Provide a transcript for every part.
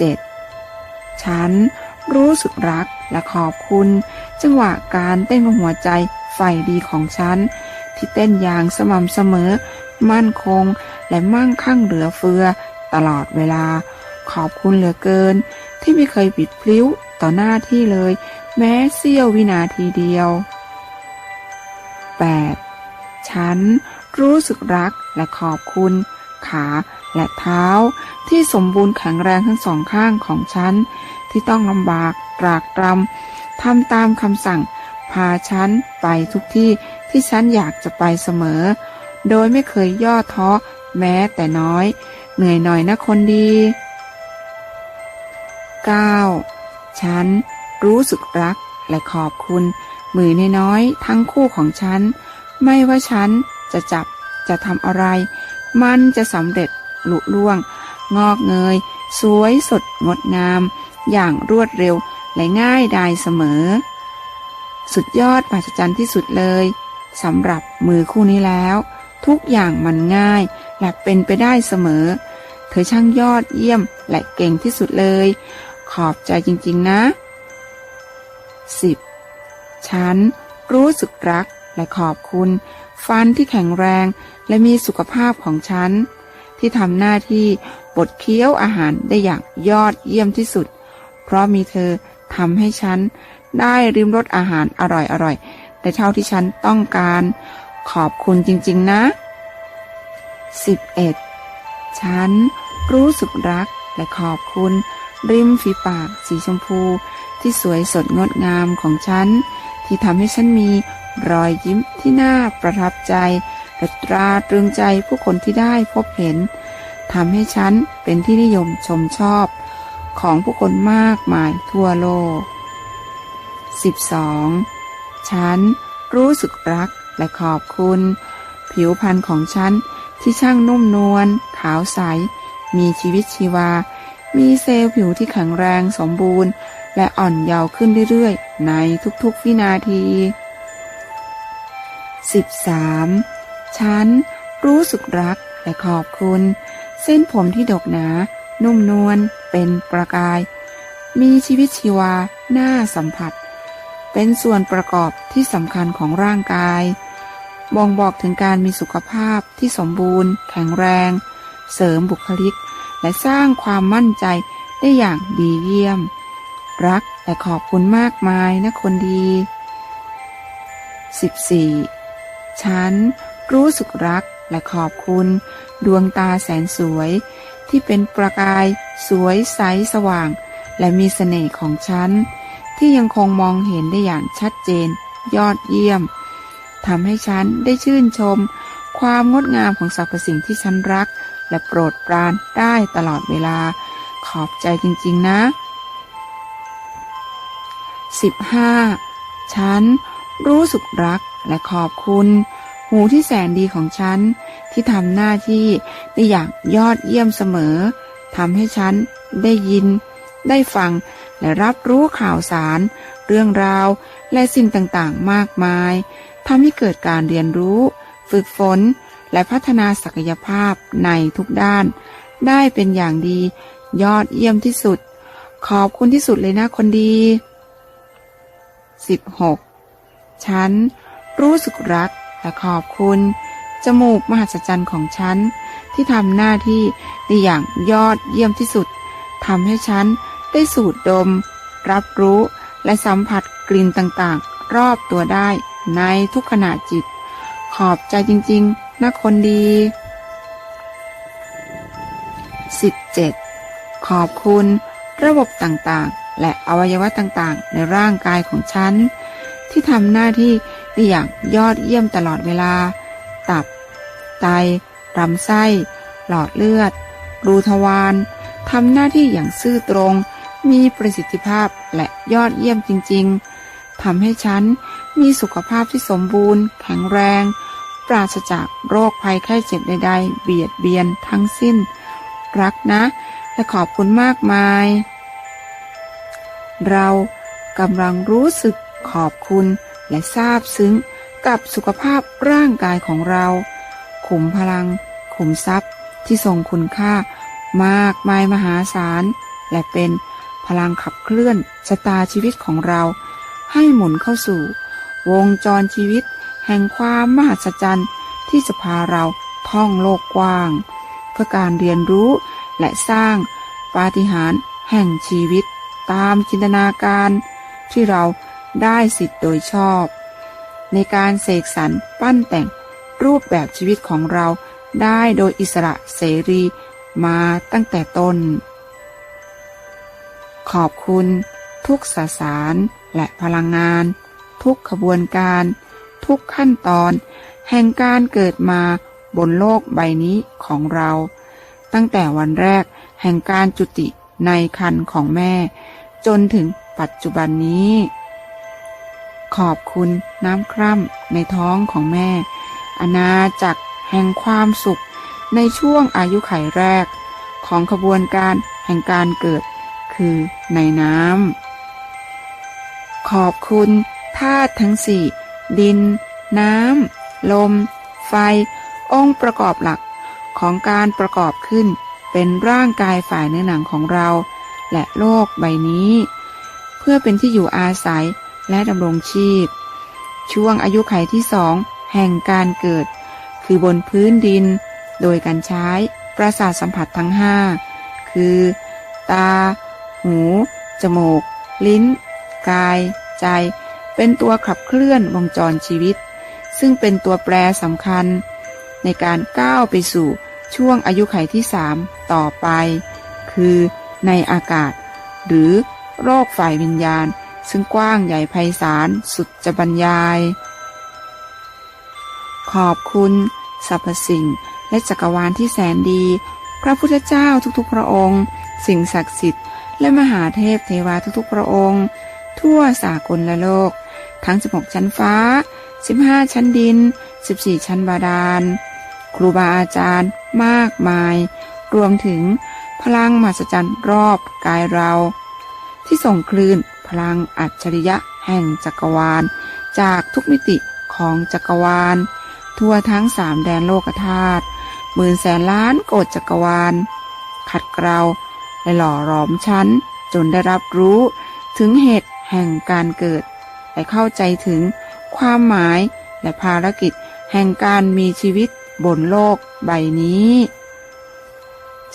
7. ฉันรู้สึกรักและขอบคุณ จังหวะการเต้นของหัวใจไฟดีของฉัน ที่เต้นอย่างสม่ำเสมอ มั่นคง และมั่งคั่งเหลือเฟือ ตลอดเวลา ขอบคุณเหลือเกิน ที่ไม่เคยบิดพลิ้วต่อหน้าที่เลย แม้เสี้ยววินาทีเดียว 8. ฉันรู้สึกรักและขอบคุณ ขา และเท้าที่สมบูรณ์แข็งแรงทั้งสองข้างของฉัน ที่ต้องลำบากตรากตรำทำตามคำสั่ง พาฉันไปทุกที่ที่ฉันอยากจะไปเสมอ โดยไม่เคยย่อท้อแม้แต่น้อย เหนื่อยหน่อยนะคนดี 9. ฉันรู้สึกรักและขอบคุณ มือน้อยทั้งคู่ของฉัน ไม่ว่าฉันจะจับจะทำอะไร มันจะสำเร็จ ลุล่วง งอกเงย สวยสดงดงาม อย่างรวดเร็วและง่ายดายเสมอ สุดยอดมหัศจรรย์ที่สุดเลยสำหรับมือคู่นี้แล้ว ทุกอย่างมันง่ายและเป็นไปได้เสมอ เธอช่างยอดเยี่ยมและเก่งที่สุดเลย ขอบใจจริงๆนะ 10. ฉันรู้สึกรักและขอบคุณ ฟันที่แข็งแรงและมีสุขภาพของฉัน ที่ทำหน้าที่บดเคี้ยวอาหารได้อย่างยอดเยี่ยมที่สุด เพราะมีเธอทำให้ฉันได้ริมรสอาหารอร่อยๆในเท่าที่ฉันต้องการ ขอบคุณจริงๆนะ 11. ฉันรู้สึกรักและขอบคุณ ริมฝีปากสีชมพู ที่สวยสดงดงามของฉัน ที่ทำให้ฉันมีรอยยิ้มที่น่าประทับใจ และตราตรึงใจผู้คนที่ได้พบเห็นทำให้ฉันเป็นที่นิยมชมชอบของผู้คนมากมายทั่วโลก 12. ฉันรู้สึกรักและขอบคุณ ผิวพรรณของฉันที่ช่างนุ่มนวลขาวใส มีชีวิตชีวา มีเซลล์ผิวที่แข็งแรงสมบูรณ์ และอ่อนเยาว์ขึ้นเรื่อยๆ ในทุกๆวินาที 13. ฉันรู้สึกรักและขอบคุณ เส้นผมที่ดกหนา นุ่มนวลเป็นประกาย มีชีวิตชีวาน่าสัมผัส เป็นส่วนประกอบที่สำคัญของร่างกายบ่งบอกถึงการมีสุขภาพที่สมบูรณ์ แข็งแรง เสริมบุคลิก และสร้างความมั่นใจได้อย่างดีเยี่ยม รักและขอบคุณมากมายนะคนดี 14. ฉัน รู้สึกรักและขอบคุณ ดวงตาแสนสวย ที่เป็นประกาย สวยใสสว่าง และมีเสน่ห์ของฉัน ที่ยังคงมองเห็นได้อย่างชัดเจน ยอดเยี่ยมทำให้ฉันได้ชื่นชม ความงดงามของสรรพสิ่งที่ฉันรัก และโปรดปรานได้ตลอดเวลา ขอบใจจริง ๆ นะ 15. ฉันรู้สึกรักและขอบคุณ หูที่แสนดีของฉัน ที่ทำหน้าที่ได้อย่างยอดเยี่ยมเสมอทำให้ฉันได้ยิน ได้ฟัง และรับรู้ข่าวสาร เรื่องราว และสิ่งต่างๆ มากมายทำให้เกิดการเรียนรู้ ฝึกฝน และพัฒนาศักยภาพในทุกด้าน ได้เป็นอย่างดี ยอดเยี่ยมที่สุด ขอบคุณที่สุดเลยนะคนดี 16. ฉันรู้สึกรัก และขอบคุณ จมูกมหัศจรรย์ของฉัน ที่ทำหน้าที่ได้อย่างยอดเยี่ยมที่สุดทำให้ฉันได้สูดดม รับรู้และสัมผัสกลิ่นต่างๆ รอบตัวได้ในทุกขณะจิต ขอบใจจริงๆนะคนดี 17. ขอบคุณระบบต่างๆ และอวัยวะต่างๆ ในร่างกายของฉัน ที่ทำหน้าที่ ได้อย่างยอดเยี่ยมตลอดเวลา ตับ ไตลำไส้ หลอดเลือด รูทวารทำหน้าที่อย่างซื่อตรง มีประสิทธิภาพและยอดเยี่ยมจริง ๆทำให้ฉันมีสุขภาพที่สมบูรณ์ แข็งแรง ปราศจากโรคภัยไข้เจ็บใดๆ เบียดเบียนทั้งสิ้น รักนะ และขอบคุณมากมาย เรากำลังรู้สึกขอบคุณ และซาบซึ้งกับสุขภาพร่างกายของเรา ขุมพลัง ขุมทรัพย์ที่ทรงคุณค่ามากมายมหาศาล และเป็นพลังขับเคลื่อนชะตาชีวิตของเรา ให้หมุนเข้าสู่ วงจรชีวิต แห่งความมหัศจรรย์ที่จะพาเราท่องโลกกว้าง เพื่อการเรียนรู้และสร้างปาฏิหาริย์แห่งชีวิตตามจินตนาการที่เรา ได้สิทธิ์โดยชอบ ในการเสกสรรปั้นแต่งรูปแบบชีวิตของเราได้โดยอิสระเสรีมาตั้งแต่ต้น ขอบคุณทุกสสารและพลังงาน ทุกขบวนการ ทุกขั้นตอน แห่งการเกิดมาบนโลกใบนี้ของเรา ตั้งแต่วันแรกแห่งการจุติในคันของแม่ จนถึงปัจจุบันนี้ ขอบคุณน้ำคร่ำในท้องของแม่ อาณาจักรแห่งความสุข ในช่วงอายุไขแรก ของขบวนการแห่งการเกิด คือในน้ำขอบคุณธาตุทั้งสี่ดิน น้ำ ลม ไฟ องค์ประกอบหลักของการประกอบขึ้น เป็นร่างกายฝ่ายเนื้อหนังของเรา และโลกใบนี้ เพื่อเป็นที่อยู่อาศัย และดำรงชีพ ช่วงอายุไขที่สองแห่งการเกิด คือบนพื้นดิน โดยการใช้ประสาทสัมผัสทั้งห้าคือ ตา หู จมูก ลิ้น กาย ใจ เป็นตัวขับเคลื่อนวงจรชีวิต ซึ่งเป็นตัวแปรสำคัญ ในการก้าวไปสู่ช่วงอายุไขที่สามต่อไป คือในอากาศ หรือโรคฝ่ายวิญญาณ ซึ่งกว้างใหญ่ไพศาลสุดจะบรรยาย ขอบคุณสรรพสิ่งและจักรวาลที่แสนดี พระพุทธเจ้าทุกๆ พระองค์ สิ่งศักดิ์สิทธิ์ และมหาเทพเทวาทุกๆ พระองค์ ทั่วสากลละโลก ทั้ง 16 ชั้นฟ้า 15 ชั้นดิน 14 ชั้นบาดาล ครูบาอาจารย์มากมาย รวมถึงพลังมหัศจรรย์รอบกายเรา ที่ส่งคลื่น ลังอัจฉริยะแห่งจักรวาล จากทุกมิติของจักรวาล ทั่วทั้งสามแดนโลกธาตุหมื่นแสนล้านโกดจักรวาล ขัดเกลาและหล่อหลอมชั้น จนได้รับรู้ถึงเหตุแห่งการเกิด และเข้าใจถึงความหมายและภารกิจแห่งการมีชีวิตบนโลกใบนี้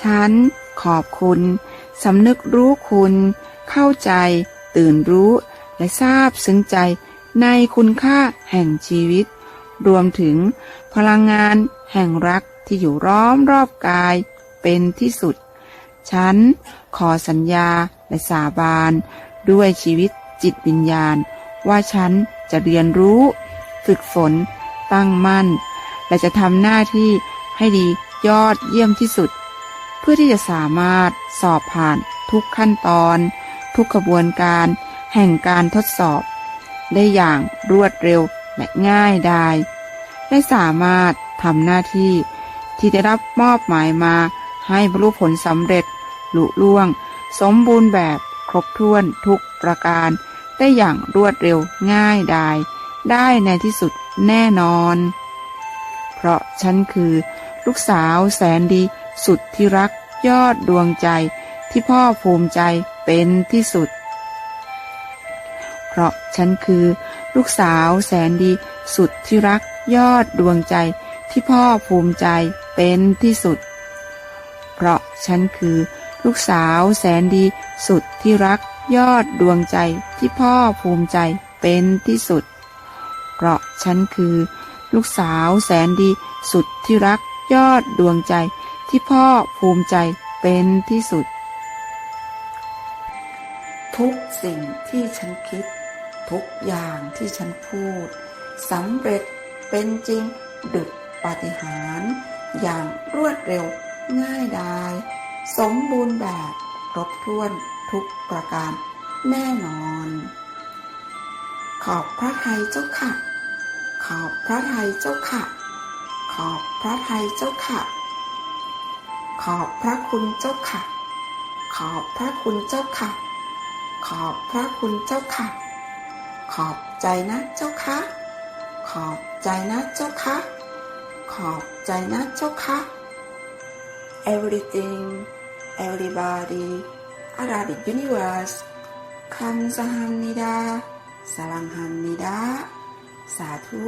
ฉันขอบคุณ สำนึกรู้คุณ เข้าใจ ตื่นรู้และทราบซึ้งใจในคุณค่าแห่งชีวิต รวมถึงพลังงานแห่งรักที่อยู่ร้อมรอบกายเป็นที่สุด ฉันขอสัญญาและสาบานด้วยชีวิตจิตวิญญาณ ว่าฉันจะเรียนรู้ ฝึกฝน ตั้งมั่น และจะทำหน้าที่ให้ดียอดเยี่ยมที่สุด เพื่อที่จะสามารถสอบผ่านทุกขั้นตอน ทุกขบวนการ แห่งการทดสอบ ได้อย่างรวดเร็วและง่ายดายและสามารถทำหน้าที่ที่ได้รับมอบหมายมาให้บรรลุผลสำเร็จลุล่วง สมบูรณ์แบบครบถ้วนทุกประการ ได้อย่างรวดเร็วง่ายดาย ได้ในที่สุดแน่นอน เพราะฉันคือ ลูกสาวแสนดีสุดที่รักยอดดวงใจที่พ่อภูมิใจ เป็นที่สุด เพราะฉันคือลูกสาวแสนดีสุดที่รักยอดดวงใจที่พ่อภูมิใจเป็นที่สุด เพราะฉันคือลูกสาวแสนดีสุดที่รักยอดดวงใจที่พ่อภูมิใจเป็นที่สุด เพราะฉันคือ ลูกสาวแสนดีสุดที่รักยอดดวงใจที่พ่อภูมิใจเป็นที่สุด ทุกสิ่งที่ฉันคิด ทุกอย่างที่ฉันพูดสำเร็จเป็นจริงดุจปาฏิหาริย์อย่างรวดเร็วง่ายดาย สมบูรณ์แบบครบถ้วนทุกประการแน่นอน ขอบพระไทยเจ้าค่ะ ขอบพระไทยเจ้าค่ะ ขอบพระไทยเจ้าค่ะ ขอบพระคุณเจ้าค่ะ ขอบพระคุณเจ้าค่ะ ขอบพระคุณเจ้าค่ะ ขอบใจนะเจ้าค่ะ ขอบใจนะเจ้าค่ะ ขอบใจนะเจ้าค่ะ everything everybody Arabic universe คำสหัมนิดาสลังหัมนิดา สาธุ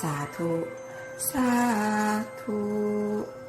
สาธุ สาธุ